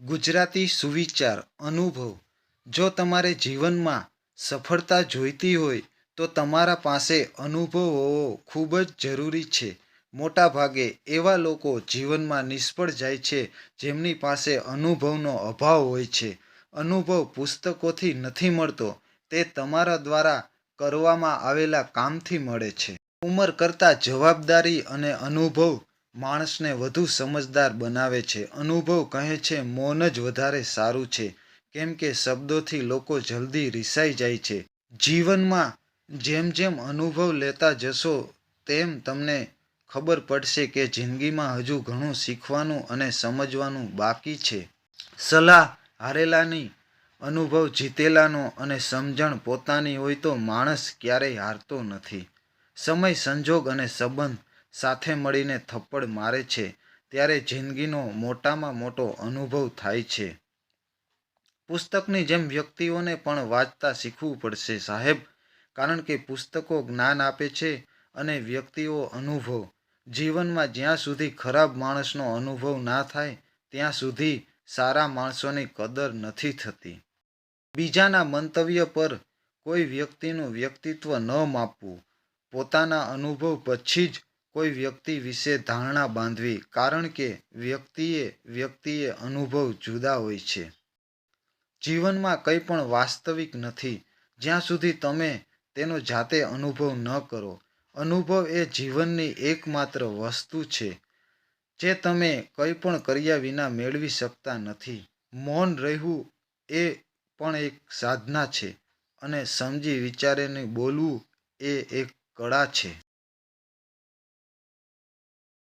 ગુજરાતી સુવિચાર, અનુભવ. જો તમારે જીવનમાં સફળતા જોઈતી હોય, તો તમારા પાસે અનુભવ હોવો ખૂબ જ જરૂરી છે. મોટાભાગે એવા લોકો જીવનમાં નિષ્ફળ જાય છે, જેમની પાસે અનુભવનો અભાવ હોય છે. અનુભવ પુસ્તકોથી નથી મળતો, તે તમારા દ્વારા કરવામાં આવેલા કામથી મળે છે. ઉંમર કરતાં જવાબદારી અને અનુભવ માણસને વધુ સમજદાર બનાવે છે. અનુભવ કહે છે, મૌન જ વધારે સારું છે. કેમ કે શબ્દોથી લોકો જલ્દી રિસાઈ જાય છે. જીવનમાં જેમ જેમ અનુભવ લેતા જશો, તેમ તમને ખબર પડશે કે જિંદગીમાં હજુ ઘણું શીખવાનું અને સમજવાનું બાકી છે. સલાહ હારેલાની, અનુભવ જીતેલાનો અને સમજણ પોતાની હોય તો માણસ ક્યારેય હારતો નથી. સમય સંજોગ અને સંબંધ સાથે મળીને થપ્પડ મારે છે, ત્યારે જિંદગીનો મોટામાં મોટો અનુભવ થાય છે. પુસ્તકની જેમ વ્યક્તિઓને પણ વાંચતા શીખવું પડશે, સાહેબ. કારણ કે પુસ્તકો જ્ઞાન આપે છે અને વ્યક્તિઓ અનુભવ. જીવનમાં જ્યાં સુધી ખરાબ માણસનો અનુભવ ના થાય, ત્યાં સુધી સારા માણસોની કદર નથી થતી. બીજાના મંતવ્ય પર કોઈ વ્યક્તિનું વ્યક્તિત્વ ન માપવું. પોતાના અનુભવ પછી જ કોઈ વ્યક્તિ વિશે ધારણા બાંધવી, કારણ કે વ્યક્તિએ વ્યક્તિએ અનુભવ જુદા હોય છે. જીવનમાં કંઈ પણ વાસ્તવિક નથી. જ્યાં સુધી તમે તેનો જાતે અનુભવ ન કરો. અનુભવ એ જીવનની એકમાત્ર વસ્તુ છે, જે તમે કંઈ પણ કર્યા વિના મેળવી શકતા નથી. મૌન રહેવું એ પણ એક સાધના છે અને સમજી વિચારીને બોલવું એ એક કળા છે.